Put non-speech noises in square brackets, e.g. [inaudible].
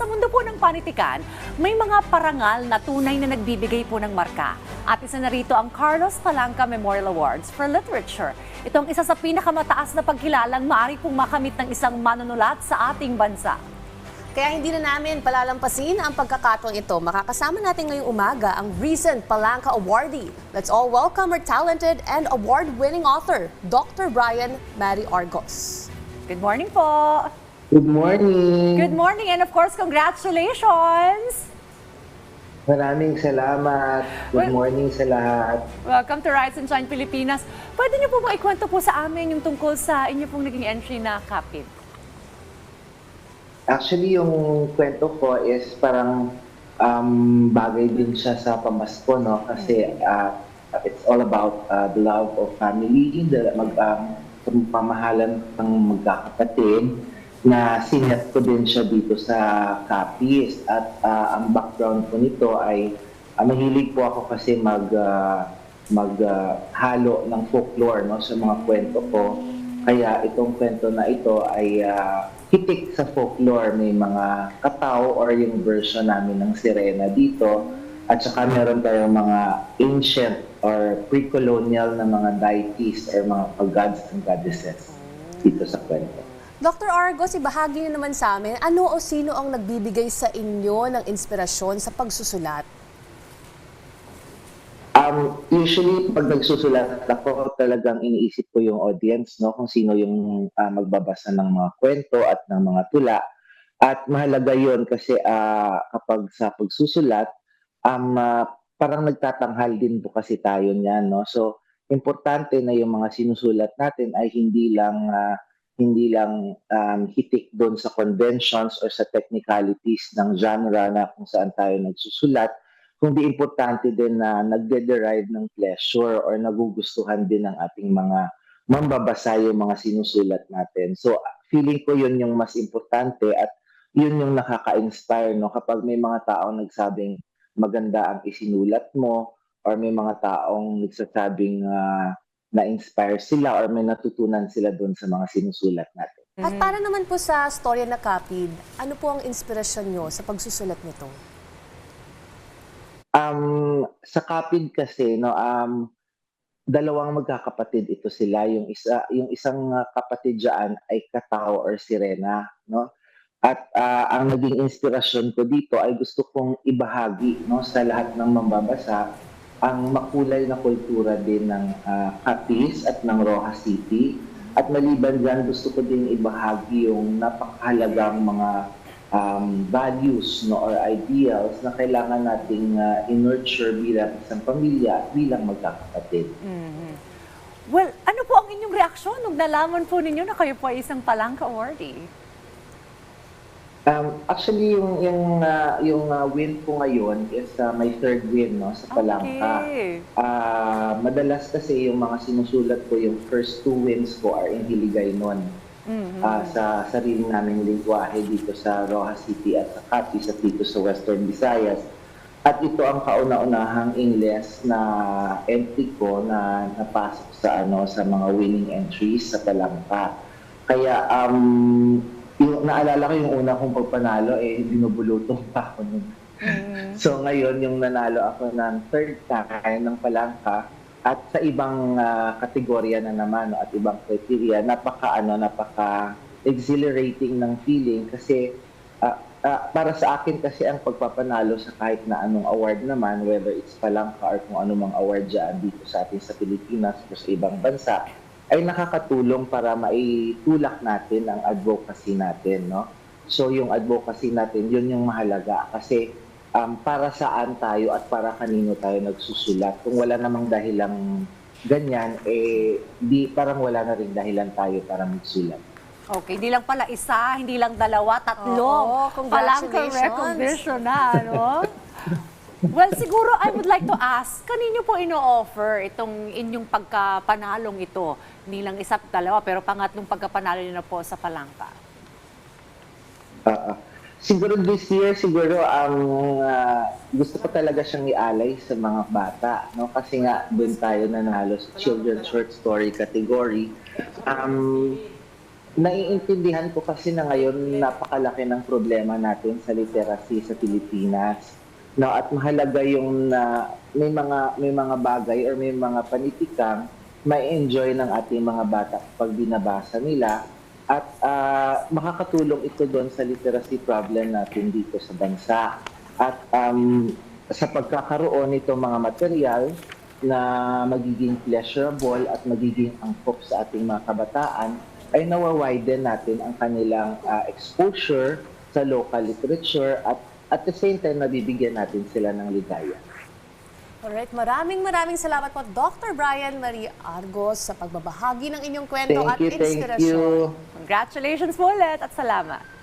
sa mundo po ng panitikan, may mga parangal na tunay na nagbibigay po ng marka. At isa na rito ang Carlos Palanca Memorial Awards for Literature. Itong isa sa pinakamataas na pagkilalang maaari pong makamit ng isang manunulat sa ating bansa. Kaya hindi na namin palalampasin ang pagkakataong ito. Makakasama natin ngayong umaga ang recent Palanca Awardee. Let's all welcome our talented and award-winning author, Dr. Brian Mary Argos. Good morning po! Good morning. Good morning and of course, congratulations! Maraming salamat. Good Well- morning sa lahat. Welcome to Rise and Shine Pilipinas. Pwede niyo po ba ikwento po sa amin yung tungkol sa inyo pong naging entry na kapit? Actually, yung kwento ko is parang um, bagay din siya sa pamasko, no? Kasi uh, it's all about uh, the love of family, the mag, um, pamahalan ng magkakapatid na sinet ko din siya dito sa Capiz. At uh, ang background ko nito ay uh, mahilig po ako kasi mag uh, maghalo ng folklore no sa mga kwento ko. Kaya itong kwento na ito ay ah, hitik sa folklore. May mga kataw or yung version namin ng sirena dito. At saka meron tayong mga ancient or pre-colonial na mga deities or mga gods and goddesses dito sa kwento. Dr. Argos, ibahagi niyo naman sa amin, ano o sino ang nagbibigay sa inyo ng inspirasyon sa pagsusulat? Um, usually, pag nagsusulat ako, talagang iniisip ko yung audience, no? kung sino yung ah, magbabasa ng mga kwento at ng mga tula. At mahalaga yon kasi ah, kapag sa pagsusulat, um, ah, parang nagtatanghal din po kasi tayo niyan. No? So, importante na yung mga sinusulat natin ay hindi lang ah, hindi lang um, hitik doon sa conventions or sa technicalities ng genre na kung saan tayo nagsusulat, kundi importante din na nagde-derive ng pleasure or nagugustuhan din ng ating mga mambabasa yung mga sinusulat natin. So, feeling ko yun yung mas importante at yun yung nakaka-inspire, no? Kapag may mga taong nagsabing maganda ang isinulat mo or may mga taong nagsasabing ah, na-inspire sila or may natutunan sila doon sa mga sinusulat natin. At para naman po sa storya na Kapid, ano po ang inspirasyon nyo sa pagsusulat nito? Um, sa Kapid kasi, no, um, dalawang magkakapatid ito sila. Yung isa, yung isang uh, kapatid diyan ay Katao or Sirena, no? At ah, ang naging inspirasyon ko dito ay gusto kong ibahagi, no, sa lahat ng mambabasa ang makulay na kultura din ng ah, Capiz at ng Rojas City. At maliban dyan, gusto ko din ibahagi yung napakahalagang mga um, values no, or ideals na kailangan nating uh, in-nurture bilang isang pamilya at bilang magkakapatid. Well, ano po ang inyong reaksyon nung nalaman po ninyo na kayo po ay isang Palangka Awardee? Um, actually, yung, yung, uh, yung uh, win ko ngayon is uh, my third win no, sa Palangka. Okay. Ah, madalas kasi yung mga sinusulat ko, yung first two wins ko are in Hiligaynon. Ah, sa sarili naming lingwahe dito sa Rojas City at sa Capiz at dito sa Western Visayas. At ito ang kauna-unahang Ingles na entry ko na napasok sa ano sa mga winning entries sa Palangka. Kaya um yung naalala ko yung una kong pagpanalo eh binubulutong pa ako nun. So ngayon yung nanalo ako ng third time ng Palangka at sa ibang ah, kategorya na naman no, at ibang criteria napaka ano napaka exhilarating ng feeling kasi ah, ah, para sa akin kasi ang pagpapanalo sa kahit na anong award naman whether it's Palangka or kung anumang award dyan dito sa atin sa Pilipinas o sa ibang bansa ay nakakatulong para maitulak natin ang advocacy natin no so yung advocacy natin yun yung mahalaga kasi um, para saan tayo at para kanino tayo nagsusulat. Kung wala namang dahilang ganyan, eh, di, parang wala na rin dahilan tayo para magsulat. Okay, hindi lang pala isa, hindi lang dalawa, tatlo. Oo, congratulations. recognition na, no? [laughs] well, siguro I would like to ask, kanino po ino-offer itong inyong pagkapanalong ito? Hindi lang isa, dalawa, pero pangatlong pagkapanalo niyo na po sa Palangka. Ah. siguro this year, siguro ang ah, gusto ko talaga siyang ialay sa mga bata. No? Kasi nga, doon tayo nanalo sa Children's Short Story category. Um, naiintindihan ko kasi na ngayon napakalaki ng problema natin sa literacy sa Pilipinas. No, at mahalaga yung na may mga may mga bagay or may mga panitikang ma-enjoy ng ating mga bata pag binabasa nila at ah, makakatulong ito doon sa literacy problem natin dito sa bansa. At um, sa pagkakaroon nito mga material na magiging pleasurable at magiging angkop sa ating mga kabataan, ay nawawiden natin ang kanilang ah, exposure sa local literature at at the same time nabibigyan natin sila ng ligaya. Alright, maraming maraming salamat po Dr. Brian Marie Argos sa pagbabahagi ng inyong kwento Thank at you, thank inspirasyon. you. Congratulations po ulit at salamat.